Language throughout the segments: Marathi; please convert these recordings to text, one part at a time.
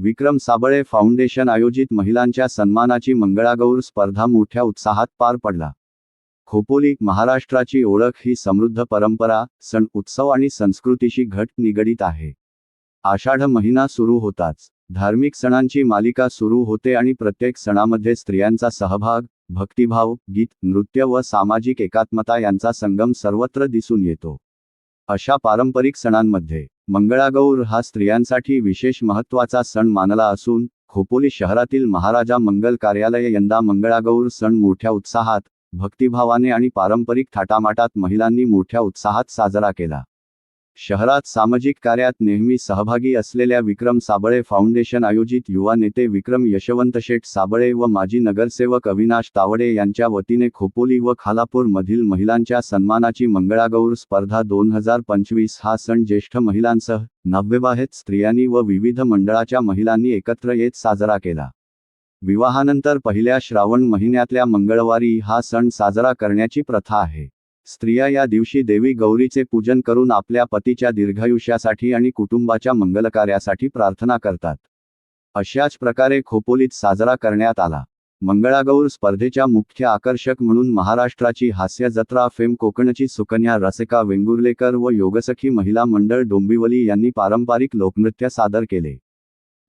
विक्रम साबळे फाउंडेशन आयोजित महिलांच्या सन्मानाची मंगळागौर स्पर्धा मोठ्या उत्साहात पार पडला. खोपोली महाराष्ट्राची ओळख ही समृद्ध परंपरा सण उत्सव आणि संस्कृतीशी घट निगडीत आहे. आषाढ महिना सुरू होताच. धार्मिक सणांची मालिका सुरू होते आणि प्रत्येक सणामध्ये स्त्रियांचा सहभाग भक्तिभाव गीत नृत्य व सामाजिक एकात्मता यांचा संगम सर्वत्र दिसून येतो. अशा पारंपरिक सणांमध्ये मंगळागौर हा स्त्रियांसाठी विशेष महत्त्वाचा सण मानला असून खोपोली शहरातील महाराजा मंगल कार्यालय यंदा मंगळागौर सण मोठ्या उत्साहात भक्तिभावाने आणि पारंपरिक थाटामाटात महिलांनी मोठ्या उत्साहात साजरा केला. शहरात सामाजिक कार्यात नेहमी सहभागी असलेल्या विक्रम साबळे फाउंडेशन आयोजित युवा नेते विक्रम यशवंत शेठ साबळे व माजी नगरसेवक अविनाश तावडे यांच्या वतीने खोपोली व खालापूर मधील महिलांच्या सन्मानाची मंगळागौर स्पर्धा दोन हजार पंचवीस हा सण ज्येष्ठ महिलांसह नव्यवाहित स्त्रियांनी व विविध मंडळाच्या महिलांनी एकत्र येत साजरा केला. विवाहानंतर पहिल्या श्रावण महिन्यातल्या मंगळवारी हा सण साजरा करण्याची प्रथा आहे. स्त्रिया या दिवशी देवी गौरीचे पूजन करून आपल्या पतीच्या दीर्घायुष्यासाठी आणि कुटुंबाच्या मंगलकार्यासाठी प्रार्थना करतात. अशाच प्रकारे खोपोलीत साजरा करण्यात आला. मंगळागौर स्पर्धेच्या मुख्य आकर्षक म्हणून महाराष्ट्राची हास्य जत्रा फेम कोकणची सुकन्या रसिका वेंगुर्लेकर व योगसखी महिला मंडळ डोंबिवली यांनी पारंपरिक लोकनृत्य सादर केले.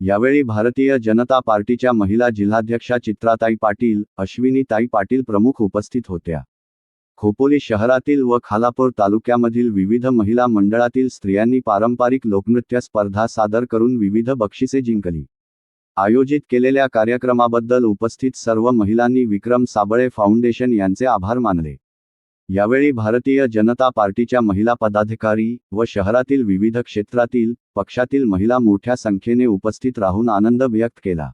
यावेळी भारतीय जनता पार्टीच्या महिला जिल्हाध्यक्षा चित्राताई पाटील अश्विनीताई पाटील प्रमुख उपस्थित होत्या. खोपोली शहरातील व खालापूर तालुक्यामधील विविध महिला मंडळातील स्त्रियांनी पारंपरिक लोकनृत्य स्पर्धा सादर करून विविध बक्षिसे जिंकली. आयोजित केलेल्या कार्यक्रमाबद्दल उपस्थित सर्व महिलांनी विक्रम साबळे फाउंडेशन यांचे आभार मानले. यावेळी भारतीय जनता पार्टीच्या महिला पदाधिकारी व शहरातील विविध क्षेत्रातील पक्षातील महिला मोठ्या संख्येने उपस्थित राहून आनंद व्यक्त केला.